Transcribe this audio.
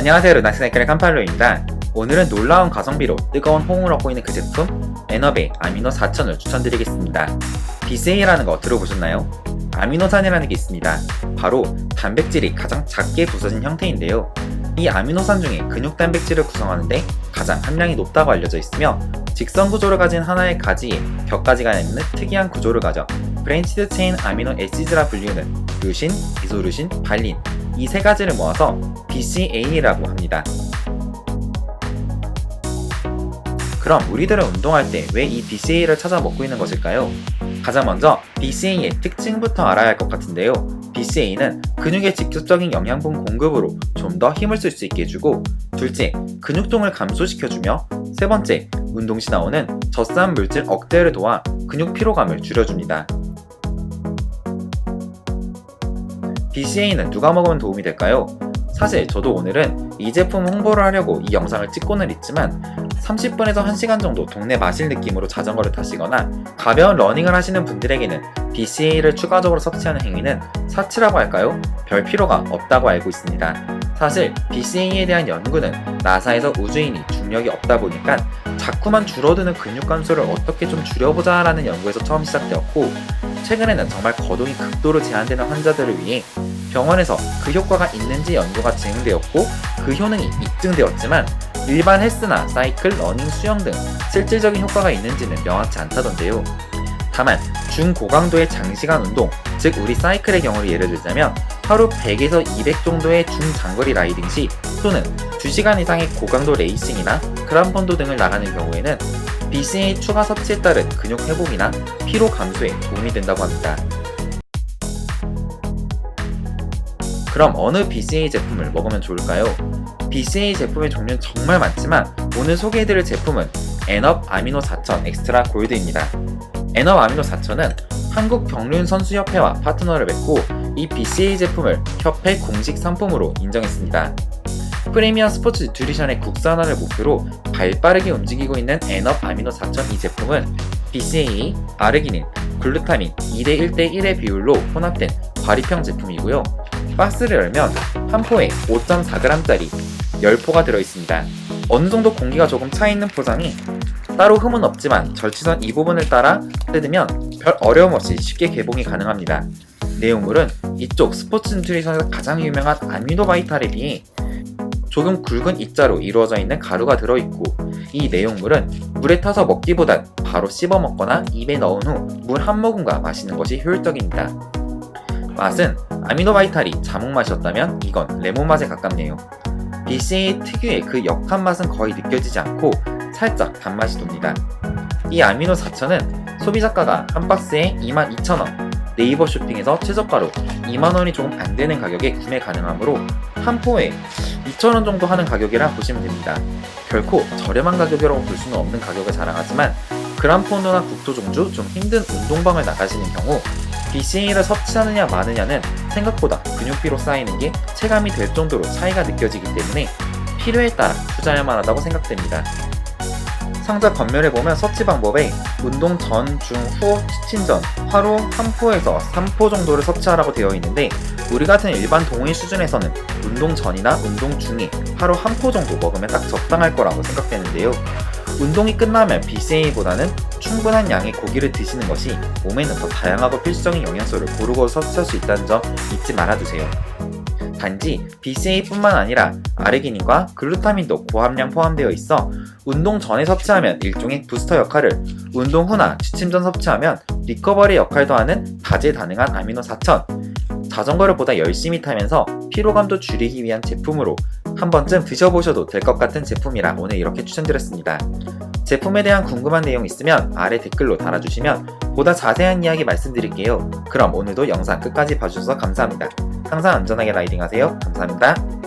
안녕하세요 르나스나이클의 칸팔로입니다. 오늘은 놀라운 가성비로 뜨거운 호응을 얻고 있는 그 제품 에너베 아미노 4000을 추천드리겠습니다. BCA라는 거 들어보셨나요? 아미노산이라는 게 있습니다. 바로 단백질이 가장 작게 부서진 형태인데요. 이 아미노산 중에 근육 단백질을 구성하는데 가장 함량이 높다고 알려져 있으며 직선 구조를 가진 하나의 가지에 몇 가지가 있는 특이한 구조를 가져 브랜치드 체인 아미노 에시드라 불리우는 류신, 이소류신, 발린 이 세 가지를 모아서 BCA라고 합니다. 그럼 우리들은 운동할 때 왜 이 BCA를 찾아 먹고 있는 것일까요? 가장 먼저 BCA의 특징부터 알아야 할 것 같은데요. BCA는 근육의 직접적인 영양분 공급으로 좀 더 힘을 쓸 수 있게 해주고 둘째, 근육통을 감소시켜주며 세 번째, 운동 시 나오는 젖산 물질 억제를 도와 근육 피로감을 줄여줍니다. BCA는 누가 먹으면 도움이 될까요? 사실 저도 오늘은 이 제품 홍보를 하려고 이 영상을 찍고는 있지만 30분에서 1시간 정도 동네 마실 느낌으로 자전거를 타시거나 가벼운 러닝을 하시는 분들에게는 BCA를 추가적으로 섭취하는 행위는 사치라고 할까요? 별 필요가 없다고 알고 있습니다. 사실 BCA에 대한 연구는 나사에서 우주인이 중력이 없다 보니까 자꾸만 줄어드는 근육 감소를 어떻게 좀 줄여보자 라는 연구에서 처음 시작되었고 최근에는 정말 거동이 극도로 제한되는 환자들을 위해 병원에서 그 효과가 있는지 연구가 진행되었고 그 효능이 입증되었지만 일반 헬스나 사이클, 러닝, 수영 등 실질적인 효과가 있는지는 명확치 않다던데요. 다만 중고강도의 장시간 운동, 즉 우리 사이클의 경우를 예를 들자면 하루 100에서 200 정도의 중장거리 라이딩 시 또는 2시간 이상의 고강도 레이싱이나 그란폰도 등을 나가는 경우에는 BCA 추가 섭취에 따른 근육 회복이나 피로 감소에 도움이 된다고 합니다. 그럼 어느 BCA 제품을 먹으면 좋을까요? BCA 제품의 종류는 정말 많지만 오늘 소개해드릴 제품은 엔업 아미노 4000 엑스트라 골드입니다. 엔업 아미노 4000은 한국 경륜 선수협회와 파트너를 맺고 이 BCA 제품을 협회 공식 상품으로 인정했습니다. 프리미엄 스포츠 뉴트리션의 국산화를 목표로 발빠르게 움직이고 있는 엔업 아미노 4000이 제품은 BCAA, 아르기닌, 글루타민 2대 1대 1의 비율로 혼합된 과립형 제품이고요. 박스를 열면 한 포에 5.4g짜리 10포가 들어있습니다. 어느 정도 공기가 조금 차 있는 포장이 따로 흠은 없지만 절취선 이 부분을 따라 뜯으면 별 어려움 없이 쉽게 개봉이 가능합니다. 내용물은 이쪽 스포츠 뉴트리션에서 가장 유명한 아미노바이탈에 비해 조금 굵은 입자로 이루어져 있는 가루가 들어있고 이 내용물은 물에 타서 먹기보단 바로 씹어 먹거나 입에 넣은 후 물 한 모금과 마시는 것이 효율적입니다. 맛은 아미노바이탈이 자몽 맛이었다면 이건 레몬 맛에 가깝네요. BCA 특유의 그 역한 맛은 거의 느껴지지 않고 살짝 단맛이 돕니다. 이 아미노 4000은 소비자가가 한 박스에 22,000원, 네이버 쇼핑에서 최저가로 2만원이 조금 안 되는 가격에 구매 가능하므로 한 포에 2,000원 정도 하는 가격이라 보시면 됩니다. 결코 저렴한 가격이라고 볼 수는 없는 가격을 자랑하지만 그란폰도나 국토종주 좀 힘든 운동방을 나가시는 경우 BCA를 섭취하느냐 마느냐는 생각보다 근육비로 쌓이는 게 체감이 될 정도로 차이가 느껴지기 때문에 필요에 따라 투자할 만하다고 생각됩니다. 상자 겉면에 보면 섭취 방법에 운동 전, 중, 후, 취침 전 하루 한 포에서 3포 정도를 섭취하라고 되어 있는데 우리 같은 일반 동의 수준에서는 운동 전이나 운동 중에 하루 한포 정도 먹으면 딱 적당할 거라고 생각되는데요. 운동이 끝나면 BCA보다는 충분한 양의 고기를 드시는 것이 몸에는 더 다양하고 필수적인 영양소를 고르고 섭취할 수 있다는 점 잊지 말아두세요. 단지 BCA뿐만 아니라 아르기닌과 글루타민도 고함량 포함되어 있어 운동 전에 섭취하면 일종의 부스터 역할을, 운동 후나 취침 전 섭취하면 리커버리 역할도 하는 다재다능한 아미노 4000. 자전거를 보다 열심히 타면서 피로감도 줄이기 위한 제품으로 한 번쯤 드셔보셔도 될 것 같은 제품이라 오늘 이렇게 추천드렸습니다. 제품에 대한 궁금한 내용 있으면 아래 댓글로 달아주시면 보다 자세한 이야기 말씀드릴게요. 그럼 오늘도 영상 끝까지 봐주셔서 감사합니다. 항상 안전하게 라이딩 하세요. 감사합니다.